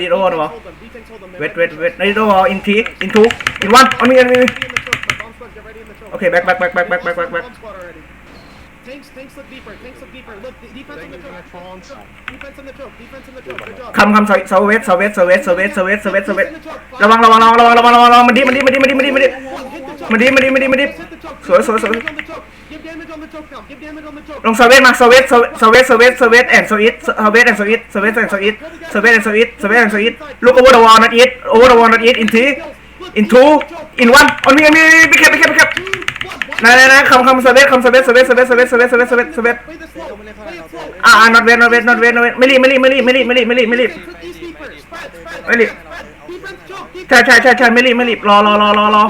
Need over the wall. Hold them. Defense hold them. Wait, wait, wait. Need over in three, in two, in one. On me, on me. Get ready in the choke. My bomb squad, get ready in the choke. Okay, back, back, back, back, back, We back, lost back, one back. bomb squad already. Tanks, tanks look deeper. Tanks look deeper. Look, de- defense in the choke. Defense in the choke. Defense in the choke. Good job. คำคำเซาเซาเวสเซาเวสเซาเวสเซาเวสเซาเวสเซาเวสเซาเวสระวังระวังระวังระวังระวังระวังระวังมันดิมันดิมันดิมันดิมันดิมันดิ Hit the choke. มันดิมันดิมันดิมันดิ Hit the choke. สวยสวยสวย ลงสวีทมาสวีทสวีทสวีทสวีทแอนสวีทสวีทแอนสวีทสวีทแอนสวีทสวีทแอนสวีทสวีทแอนสวีทลูกโอเวอร์เดอะวอลนัดอีทโอเวอร์เดอะวอลนัดอีทอินทีอินทูอินวันอันมีออนมีไปแคบไปแคบไปแคบนะนะนะคำคำสวีทคำสวีทสวีทสวีทสวีทสวีทสวีทสวีทสวีทอ่าอ่านอตเวนนอตเวนนอตเวทนอตเวทไม่รีไม่รีบไม่รีบไม่รีบไม่รีบไม่รีบไม่รีบไม่รีบใช่ใช่ใช่ใช่ไม่รีบไม่รีบรอรอรอรอรอ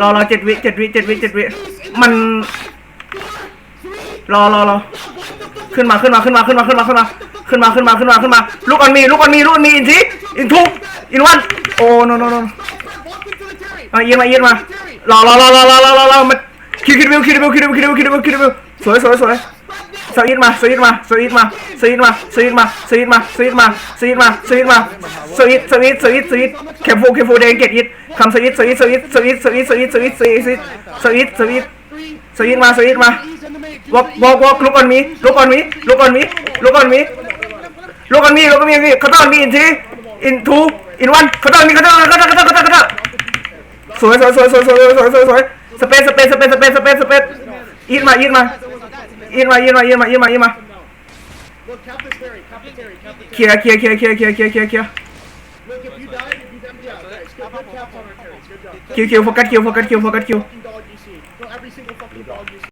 รอรอเจ็ดวิเจ็ดวิเจ็ดวิเจ็ดวิ มัน รอรอรอขึ้นมาขึ้นมาขึ้นมาขึ้นมาขึ้นมาขึ้นมาขึ้นมาขึ้นมาขึ้นมาขึ้นมาลูกออนมีลูกออนมีลูกออนมีอินทีอินทูอินวันโอ้โนโนโน Walk into the Terry. มาเย็นมาเย็นมารอรอรอรอรอรอรอรอมันคิดคิดวิวคิดวิวคิดวิวคิดวิวคิดวิวคิดวิวสวยสวยสวยสวิตมาสวิตมาสวิตมาสวิตมาสวิตมาสวิตมาสวิตมาสวิตมาสวิตมาสวิตสวิตสวิตสวิตแคมฟูแคมฟูแดงเกตอิทคำสวิตสวิตสวิตสวิตสวิตสวิตสวิตสวิตสวิตสวิต สวิต Three. สวิตมาสวิตมา Ease in the main. walk walk walk look on me look on me look on me look on me look on me look on me เขาต้องมี in three in two in one เขาต้องมีเขาต้องเขาต้องเขาต้องเขาต้องเขาต้องสวยสวยสวยสวยสวยสวยสวยสวยสเปซสเปซสเปซสเปซสเปซสเปซยินมายินมายินมายินมายินมายินมายินมา Look, cap this Terry. Cap the Terry. Cap the เคลียร์เคลียร์เคลียร์เคลียร์เคลียร์เคลียร์เคลียร์เคลียร์ Look, if you die, if you die, yeah, guys, good, good caps on our Terrys. Good job. คิวคิวโฟกัสคิวโฟกัสคิวโฟกัสคิว Dito ako